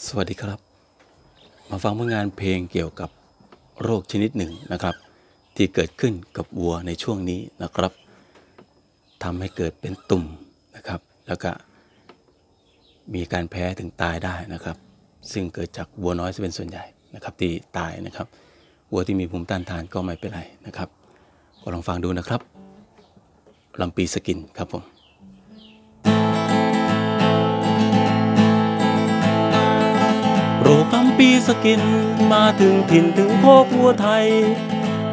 สวัสดีครับ มาฟังผลงานเพลงเกี่ยวกับโรคชนิดหนึ่งนะครับ ที่เกิดขึ้นกับวัวในช่วงนี้นะครับทำให้เกิดเป็นตุ่มนะครับ แล้วก็มีการแพ้ถึงตายได้นะครับ ซึ่งเกิดจากวัวน้อยจะเป็นส่วนใหญ่นะครับที่ตายนะครับ วัวที่มีภูมิต้านทานก็ไม่เป็นไรนะครับ ก็ลองฟังดูนะครับลำปีสกินครับผม โรคลำปีสกิน มาถึงถิ่นถึงพอกวัวไทย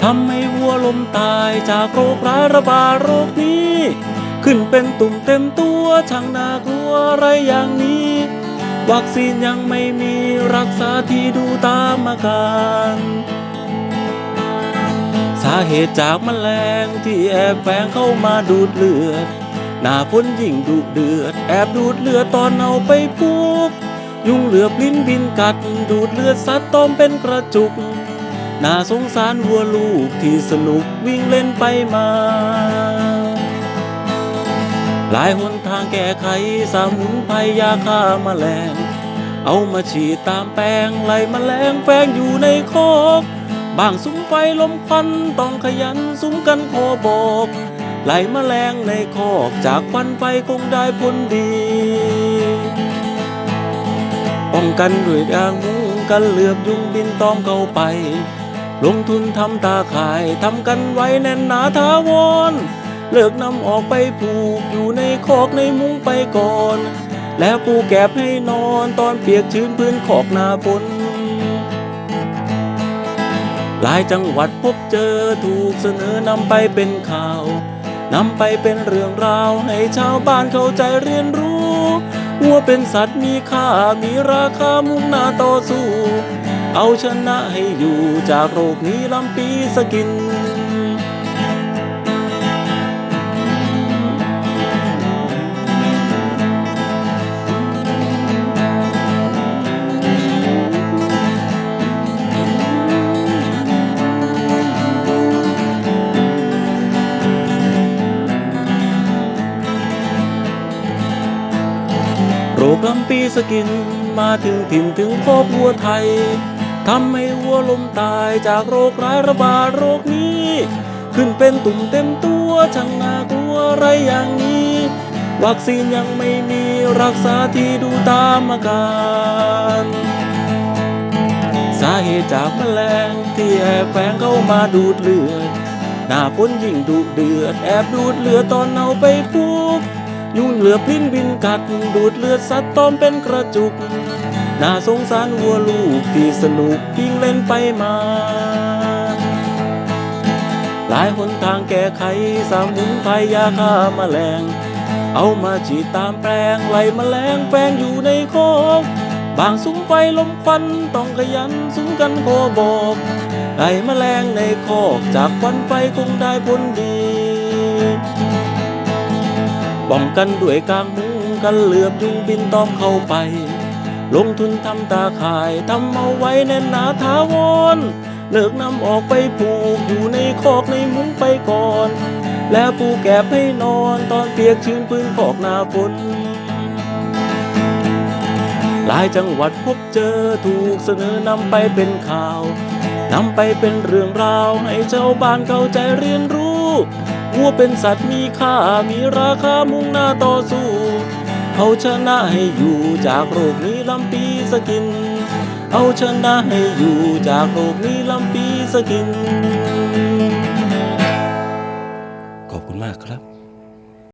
ทำให้วัวล้มตายจากโรคร้ายระบาดโรคนี้ ขึ้นเป็นตุ่มเต็มตัวช่างน่ากลัวอะไรอย่างนี้ วัคซีนยังไม่มีรักษาที่ดูตามอาการสาเหตุจากแมลงที่แอบแฝงเข้ามาดูดเลือด หน้าพ้นยิ่งดุเดือด แอบดูดเลือดตอนเอาไปพูก ยุงเหลือบลิ้นบินกัด ดูดเลือดสัตว์ต้มเป็นกระจุก น่าสงสารวัวลูกที่สนุกวิ่งเล่นไปมา หลายหนทางแก้ไขสมุนไพรยาฆ่าแมลง เอามาฉีดตามแปลงไล่แมลงแฝงอยู่ในคอกบางซุ้มไฟลมควันต้องขยันซุ้มกันโคบอกไล่แมลงในคอกจากควันไฟคงได้ผลดี ป้องกันด้วยยางมุงกันเหลือบยุงบินตอมเข้าไป ลงทุนทำตาข่ายทำกันไว้แน่นหนาทาวร เลิกนำออกไปผูกอยู่ในคอกในมุ้งไปก่อน แล้วปูแกบให้นอนตอนเปียกชื้นพื้นขอกนาฝนหลายจังหวัดพบเจอถูกเสนอนำไปเป็นข่าว นำไปเป็นเรื่องราวให้ชาวบ้านเข้าใจเรียนรู้ วัวเป็นสัตว์มีค่ามีราคามุ่งหน้าต่อสู้ เอาชนะให้อยู่จากโรคนี้ลำปีสกิน โรคลำปีสกิน มาถึงถิ่นถึงครอบวัวไทยทำให้วัวล้มตายจากโรคร้ายระบาดโรคนี้ ขึ้นเป็นตุ่มเต็มตัวช่างน่ากลัวอะไรอย่างนี้ วัคซีนยังไม่มีรักษาที่ดูตามอาการสาเหตุจากแมลงที่แอบแฝงเข้ามาดูดเลือด หน้าฝนยิ่งดุเดือด แอบดูดเลือดตอนเอาไปพูก ยุงเหลือบลิ้นบินกัด ดูดเลือดสัตว์ต้มเป็นกระจุก น่าสงสารวัวลูกที่สนุกวิ่งเล่นไปมา หลายหนทางแก้ไขสามุนไพยาฆ่าแมลง เอามาฉีดตามแปลงไล่แมลงแฝงอยู่ในคอกบางซุ้มไฟลมควันต้องขยันซุ้มกันโคบอกไล่แมลงในคอกจากควันไฟคงได้ผลดี ป้องกันด้วยกางมุงกันเหลือบยุงบินตอมเข้าไป ลงทุนทำตาข่ายทำเอาไว้แน่นหนาถาวรเลิกนำออกไปผูกอยู่ในคอกในมุ้งไปก่อน แล้วปูแกบให้นอนตอนเปียกชื้นพื้นขอกนาฝนหลายจังหวัดพบเจอถูกเสนอนำไปเป็นข่าว นำไปเป็นเรื่องราวให้ชาวบ้านเข้าใจเรียนรู้ วัวเป็นสัตว์มีค่ามีราคามุ่งหน้าต่อสู้ เอาชนะให้อยู่จากโรคนี้ลำปีสกิน เอาชนะให้อยู่จากโรคนี้ลำปีสกิน ขอบคุณมากครับ